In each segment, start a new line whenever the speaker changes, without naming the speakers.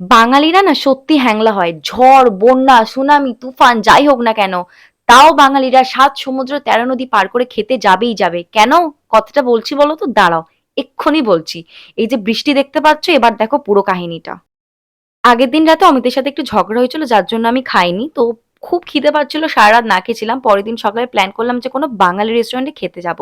বাঙালিরা না সত্যি হ্যাংলা হয়। ঝড়, বন্যা, সুনামি, তুফান যাই হোক না কেন, তাও বাঙালিরা সাত সমুদ্র ১৩ নদী পার করে খেতে যাবেই যাবে। কেন? কথাটা বলছি বলো তো? দাঁড়াও, এক্ষুনি বলছি। এই যে বৃষ্টি দেখতে পাচ্ছ, এবার দেখো পুরো কাহিনীটা। আগের দিন রাতে অমিতের সাথে একটু ঝগড়া হয়েছিল যার জন্য আমি খাইনি। তো খুব খিদে পাচ্ছিল সারারাত না খেয়েছিলাম। পরের দিন সকালে প্ল্যান করলাম যে কোনো বাঙালি রেস্টুরেন্টে খেতে যাব।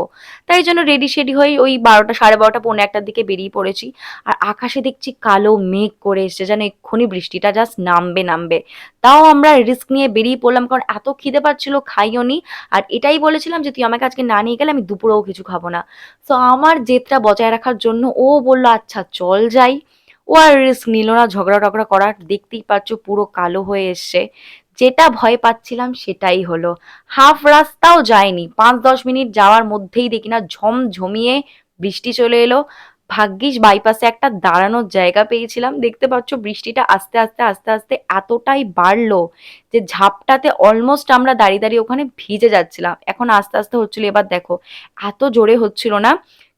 তাই জন্য রেডি-সেডি হয়ে ওই ১২টা ১২:৩০ পৌনে ১টার দিকে বেরিয়ে পড়েছি। আর আকাশে দেখছি কালো মেঘ করে এসছে যেন এক্ষুনি বৃষ্টিটা জাস্ট নামবে, নামবে। তাও আমরা রিস্ক নিয়ে বেরিয়ে পড়লাম কারণ এত খিদে পাচ্ছিল খাইও নি। আর এটাই বলেছিলাম যে, "তুই আমাকে আজকে না নিয়ে গেলে আমি দুপুরেও কিছু খাব না।" সো আমার জেদটা বজায় রাখার জন্য ও বলল, "আচ্ছা চল যাই।" ও আর রিস্ক নিল না ঝগড়া-টগড়া করার। দেখতেই পাচ্ছ পুরো কালো হয়ে এসছে। যেটা ভয় পাচ্ছিলাম সেটাই হলো। হাফ রাস্তাও যায়নি। ৫-১০ মিনিট যাওয়ার মধ্যেই দেখি না ঝমঝমিয়ে বৃষ্টি চলে এলো। ভাগ্যিস বাইপাসে একটা দাঁড়ানোর জায়গা পেয়েছিলাম। দেখতে পাচ্ছ বৃষ্টিটা আস্তে, আস্তে, আস্তে, আস্তে এতটাই বাড়লো যে ঝাপটাতে অলমোস্ট আমরা দাঁড়িয়ে, দাঁড়িয়ে ওখানে ভিজে যাচ্ছিলাম। এখন আস্তে, আস্তে হচ্ছিল। এবার দেখো এত জোরে হচ্ছিল না।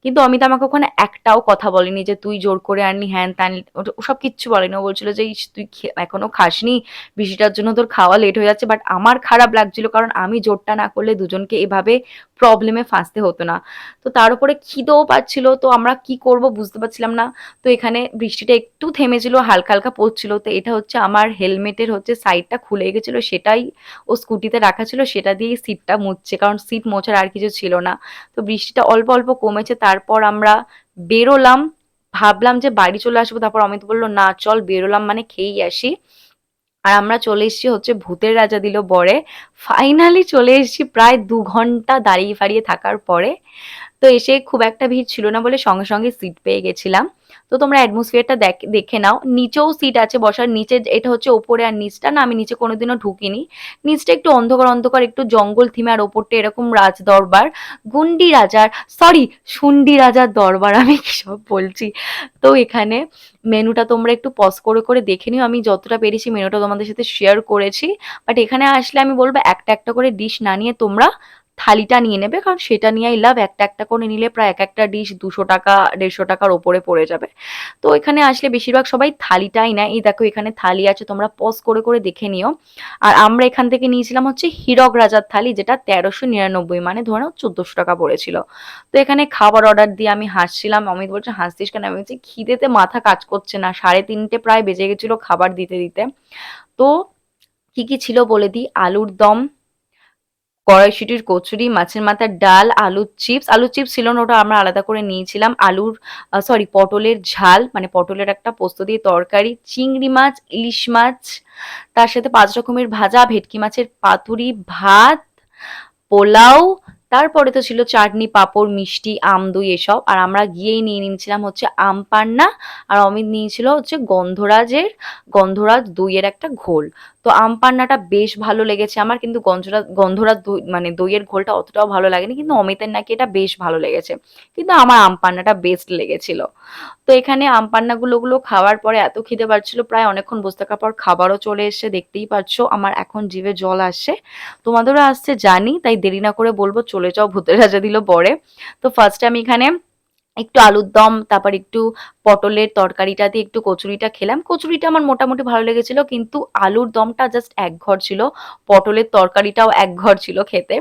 কিন্তু অমিত আমাকে ওখানে একটাও কথা বলেনি যে, "তুই জোর করে আনলি, হ্যান-ত্যান" ওটা ওসব কিচ্ছু বলেনি। ও বলছিল যে, "ইস! তুই এখনও খাসনি। বৃষ্টিটার জন্য তোর খাওয়া লেট হয়ে যাচ্ছে।" বাট আমার খারাপ লাগছিল কারণ আমি জোরটা না করলে দুজনকে এভাবে প্রবলেমে ফাঁসতে হতো না। তো তার উপরে খিদেও পাচ্ছিল। তো আমরা কি করব বুঝতে পারছিলাম না। তো এখানে বৃষ্টিটা একটু থেমেছিল, হালকা, হালকা পড়ছিল। তো এটা হচ্ছে আমার হেলমেটের হচ্ছে সাইডটা খুলে গেছিল সেটাই ও স্কুটিতে রাখা ছিল। সেটা দিয়েই সিটটা মুছছে। কারণ সিট মোছার আর কিছু ছিল না। তো বৃষ্টিটা অল্প, অল্প কমেছে। তারপর আমরা বেরোলাম। ভাবলাম যে বাড়ি চলে আসব। তারপর অমিত বলল "না চল বেরোলাম মানে খেয়েই আসি।" আর আমরা চলে এসেছি হচ্ছে ভূতের রাজা দিল বরে। ফাইনালি চলে এসেছি প্রায় দু ঘণ্টা দাঁড়িয়ে ফাড়িয়ে থাকার পরে। তো এসে খুব একটা ভিড় ছিল না বলে সঙ্গে, সঙ্গে সিট পেয়ে গেছিলাম। তো তোমরা অ্যাটমসফিয়ারটা দেখ নাও। নিচেও সিট আছে বসার। নিচে এটা হচ্ছে ওপরে আর নিচটা না আমি নিচে কোনোদিনও ঢুকিনি। নিচটা একটু অন্ধকার, অন্ধকার একটু জঙ্গল থিম আর ওপরটা এরকম রাজ দরবার গুন্ডি রাজার সরি শুন্ডি রাজার দরবার আমি সব বলছি। তো এখানে মেনুটা তোমরা একটু পজ করে, করে দেখে নিও। আমি যতটা পেরেছি মেনুটা তোমাদের সাথে শেয়ার করেছি। বাট এখানে আসলে আমি বলব একটা, একটা করে ডিশ না নিয়ে তোমরা থালিটা নিয়ে নেবে। কারণ সেটা নিয়েই লাভ। একটা, একটা করে নিলে প্রায় এক একটা ডিশ ৳২০০ ৳১৫০ টাকার ওপরে পড়ে যাবে। তো এখানে আসলে বেশিরভাগ সবাই থালিটাই নেয়। এই দেখো এখানে থালি আছে তোমরা পজ করে, করে দেখে নিও। আর আমরা এখান থেকে নিয়েছিলাম হচ্ছে হীরক রাজার থালি যেটা ৳১৩৯৯ মানে ধরে নাও ৳১৪০০ টাকা পড়েছিল। তো এখানে খাবার অর্ডার দিয়ে আমি হাসছিলাম। অমিত বলছে, "হাসছিস কেন?" আমি বলছি, "খিদেতে মাথা কাজ করছে না।" ৩:৩০ প্রায় বেজে গেছিল খাবার দিতে, দিতে। তো কি, কি ছিল বলে দিই। আলুর দম, কড়াইশুঁটির কচুরি, মাছের মাথার ডাল, আলুর চিপস। আলুর চিপস ছিল না ওটা আমরা আলাদা করে নিয়েছিলাম। আলুর সরি পটলের ঝাল মানে পটলের একটা পোস্ত দিয়ে তরকারি, চিংড়ি মাছ, ইলিশ মাছ, তার সাথে পাঁচ রকমের ভাজা, ভেটকি মাছের পাতুরি, ভাত, পোলাও, তারপরে তো ছিল চাটনি, পাঁপড়, মিষ্টি, আম, দই এসব। আর আমরা গিয়েই নিয়ে নিয়েছিলাম হচ্ছে আম পান্না আর অমিত নিয়েছিল হচ্ছে গন্ধরাজের গন্ধরাজ দইয়ের একটা ঘোল। তো আম পান্নাটা বেশ ভালো লেগেছে আমার, কিন্তু গন্ধরা গন্ধরা মানে দইয়ের ঘোলটা অতটাও ভালো লাগেনি। কিন্তু অমিতের নাকি এটা বেশ ভালো লেগেছে। কিন্তু আমার আম পান্নাটা বেস্ট লেগেছিল। তো এখানে আম পান্নাগুলো ওগুলো খাওয়ার পরে এত খিদে পাচ্ছিল, প্রায় অনেকক্ষণ বসে থাকার পর খাবারও চলে এসছে, দেখতেই পাচ্ছ। আমার এখন জিভে জল আসছে। তোমাদেরও আসছে জানি। তাই দেরি না করে বলব, চলে যাও ভূতের রাজা দিল বরে। তো ফার্স্টে আমি এখানে একটু আলুর দম, তারপর একটু পটলের তরকারিটা দিয়ে একটু কচুরিটা খেলাম। কচুরিটা আমার মোটামুটি ভালো লেগেছিল। কিন্তু আলুর দমটা জাস্ট একঘর ছিল। পটলের তরকারিটাও একঘর ছিল খেতে।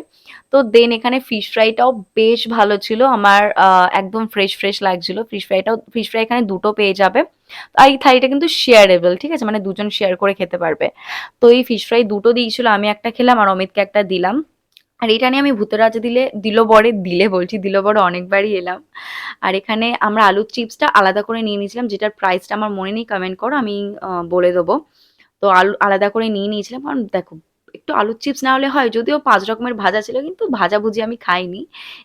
তো দেন এখানে ফিশ ফ্রাইটাও বেশ ভালো ছিল। আমার একদম ফ্রেশ, ফ্রেশ লাগছিল। ফিশ ফ্রাইটাও ফিশ ফ্রাই এখানে দুটো পেয়ে যাবে। আর এই থালিটা কিন্তু শেয়ারেবল, ঠিক আছে? মানে দুজন শেয়ার করে খেতে পারবে। তো এই ফিশ ফ্রাই দুটো দিয়েছিল। আমি একটা খেলাম আর অমিতকে একটা দিলাম। আর এটা নিয়ে আমি ভূতের রাজা দিলে দিল বরে দিলে বলছি দিল বরে অনেকবারই এলাম। আর এখানে আমরা আলুর চিপসটা আলাদা করে নিয়ে নিয়েছিলাম যেটার প্রাইসটা আমার মনে নেই কমেন্ট করো আমি বলে দেবো। তো আলু আলাদা করে নিয়ে নিয়েছিলাম কারণ দেখো একটু আলুর চিপস না হলে হয় যদিও পাঁচ রকমের ভাজা ছিল কিন্তু ভাজাভুজি আমি খাইনি।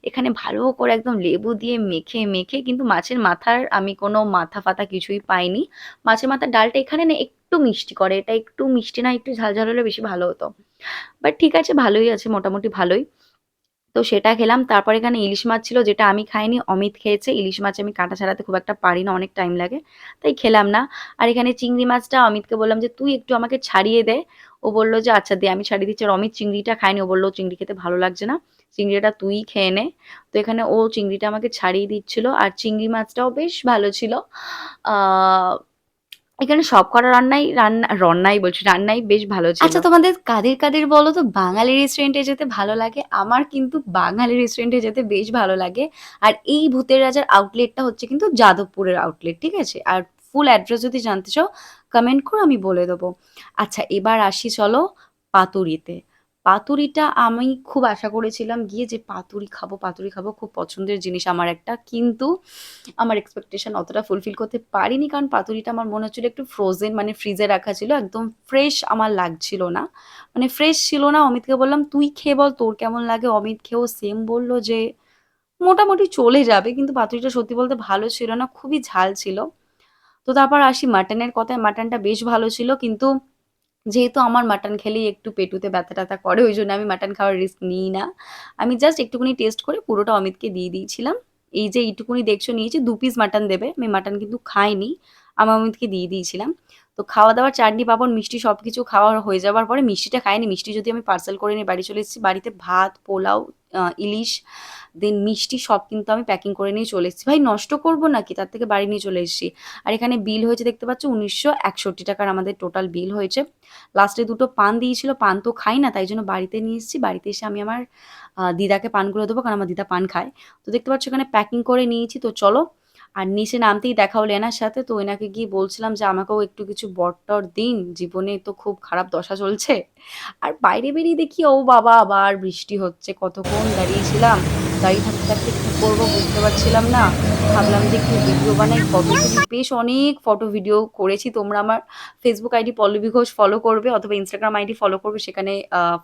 এখানে ভালো করে একদম লেবু দিয়ে মেখে, মেখে কিন্তু মাছের মাথার আমি কোনো মাথা-ফাথা কিছুই পাইনি। মাছের মাথার ডালটা এখানে না একটু মিষ্টি করে। এটা একটু মিষ্টি না একটু ঝাল, ঝাল হলে বেশি ভালো হতো। বাট ঠিক আছে ভালোই আছে মোটামুটি ভালোই। তো সেটা খেলাম। তারপর এখানে ইলিশ মাছ ছিল যেটা আমি খাইনি, অমিত খেয়েছে। ইলিশ মাছ আমি কাঁটা ছাড়াতে খুব একটা পারি না, অনেক টাইম লাগে। তাই খেলাম না। আর এখানে চিংড়ি মাছটা অমিতকে বললাম যে, "তুই একটু আমাকে ছাড়িয়ে দে।" ও বলল যে, "আচ্ছা দে আমি ছাড়িয়ে দিচ্ছি।" আর অমিত চিংড়িটা খায়নি। ও বলল, "চিংড়ি খেতে ভালো লাগছে না। চিংড়িটা তুইই খেয়ে নে।" তো এখানে ও চিংড়িটা আমাকে ছাড়িয়ে দিচ্ছিল। আর চিংড়ি মাছটাও বেশ ভালো ছিল। এখানে সব কটা রান্নাই রান্না রান্নাই বলছি রান্নাই বেশ ভালো ছিল।
আচ্ছা তোমাদের কাদের, কাদের বলো তো বাঙালি রেস্টুরেন্টে যেতে ভালো লাগে? আমার কিন্তু বাঙালি রেস্টুরেন্টে যেতে বেশ ভালো লাগে। আর এই ভূতের রাজার আউটলেটটা হচ্ছে কিন্তু যাদবপুরের আউটলেট, ঠিক আছে? আর ফুল অ্যাড্রেস যদি জানতে চাও কমেন্ট করো আমি বলে দেবো। আচ্ছা এবার আসি চলো পাতুরিতে। পাতুরিটা আমি খুব আশা করেছিলাম গিয়ে যে পাতুরি খাব, পাতুরি খাব খুব পছন্দের জিনিস আমার একটা। কিন্তু আমার এক্সপেকটেশন অতটা ফুলফিল করতে পারিনি কারণ পাতুরিটা আমার মনে হচ্ছিল একটু ফ্রোজেন মানে ফ্রিজে রাখা ছিল একদম ফ্রেশ আমার লাগছিল না। মানে ফ্রেশ ছিল না অমিতকে বললাম তুই খেয়ে বল তোর কেমন লাগে? অমিত খেয়েও সেম বলল যে মোটামুটি চলে যাবে কিন্তু পাতুরিটা সত্যি বলতে ভালো ছিল না খুবই ঝাল ছিল। তো তারপর আসি মাটনের কথায় মাটনটা বেশ ভালো ছিল কিন্তু যেহেতু আমার মাটন খেলেই একটু পেটুতে ব্যথা ট্যাথা করে, ওই জন্য আমি মাটন খাওয়ার রিস্ক নিই না। আমি জাস্ট একটুখানি টেস্ট করে পুরোটা অমিতকে দিয়ে দিয়েছিলাম। এই যে এইটুকুনি দেখছ, নিয়েছি, দু পিস মাটন দেবে। আমি মাটন কিন্তু খাইনি। আমি অমিতকে দিয়ে দিয়েছিলাম। তো খাওয়া দাওয়ার চাটনি, পাপড়, মিষ্টি সব কিছু খাওয়া হয়ে যাওয়ার পরে মিষ্টিটা খাইনি। মিষ্টি যদি আমি পার্সেল করে নিয়ে বাড়ি চলে এসেছি, বাড়িতে ভাত, পোলাও ইলিশ দেন মিষ্টি সব কিন্তু আমি প্যাকিং করে নিয়ে চলে এসেছি। ভাই, নষ্ট করব নাকি? তার থেকে বাড়ি নিয়ে চলে এসেছি। আর এখানে বিল হয়েছে দেখতে পাচ্ছ, উনিশশো একষট্টি টাকার আমাদের টোটাল বিল হয়েছে। লাস্টে দুটো পান দিয়েছিল, পান তো খাই না, তাই জন্য বাড়িতে নিয়ে এসেছি। বাড়িতে এসে আমি আমার দিদাকে পানগুলো দেবো, কারণ আমার দিদা পান খায়। তো দেখতে পাচ্ছ এখানে প্যাকিং করে নিয়েছি। তো চলো আর নিচে নামতেই দেখা হলো এনার সাথে, তো এনাকে গিয়ে বলছিলাম যে আমাকেও একটু কিছু বটটর দিন, জীবনে তো খুব খারাপ দশা চলছে। আর বাইরে বেরিয়ে দেখি, ও বাবা, আবার বৃষ্টি হচ্ছে, কতক্ষণ দাঁড়িয়েছিলাম। দাঁড়িয়ে থাকতে থাকতে কী করব বুঝতে পারছিলাম না। ভাবলাম যে একটু ভিডিও বানাই। ফটো বেশ অনেক ফটো ভিডিও করেছি। তোমরা আমার Facebook ID Pallavi Ghosh follow করবে অথবা ইনস্টাগ্রাম আইডি ফলো করবে, সেখানে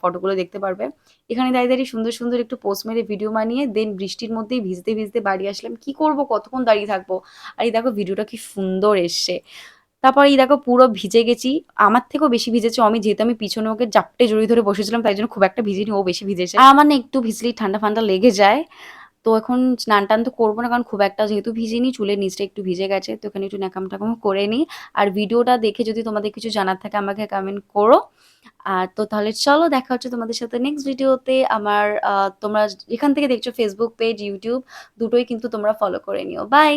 ফটোগুলো দেখতে পারবে। এখানে দাঁড়িয়ে দাঁড়িয়ে সুন্দর সুন্দর একটু পোস্ট মেরে ভিডিও বানিয়ে দেন বৃষ্টির মধ্যেই ভিজতে ভিজতে বাড়ি আসলাম। কি করব? কতক্ষণ দাঁড়িয়ে থাকব? আর এই দেখো ভিডিওটা কি সুন্দর এসছে। তারপর এই দেখো পুরো ভিজে গেছি। আমার থেকেও বেশি ভিজেছে। আমি যেহেতু আমি পিছনে ওকে জাপটে জড়িয়ে ধরে বসেছিলাম, তাই জন্য খুব একটা ভিজিনি, ও বেশি ভিজেছে। আর আমার না একটু ভিজলেই ঠান্ডা ফান্ডা লেগে যায়। তো এখন স্নান টান তো করব না, কারণ খুব একটা যেহেতু ভিজিনি, চুলের নিচটা একটু ভিজে গেছে। তো এখানে একটু ন্যাকাম টাকাম করে নিই। আর ভিডিওটা দেখে যদি তোমাদের কিছু জানার থাকে, আমাকে কমেন্ট করো। আর তো তাহলে চলো, দেখা হচ্ছে তোমাদের সাথে নেক্সট ভিডিওতে আমার তোমরা এখান থেকে দেখছ ফেসবুক পেজ ইউটিউব দুটোই কিন্তু তোমরা ফলো করে নিও। বাই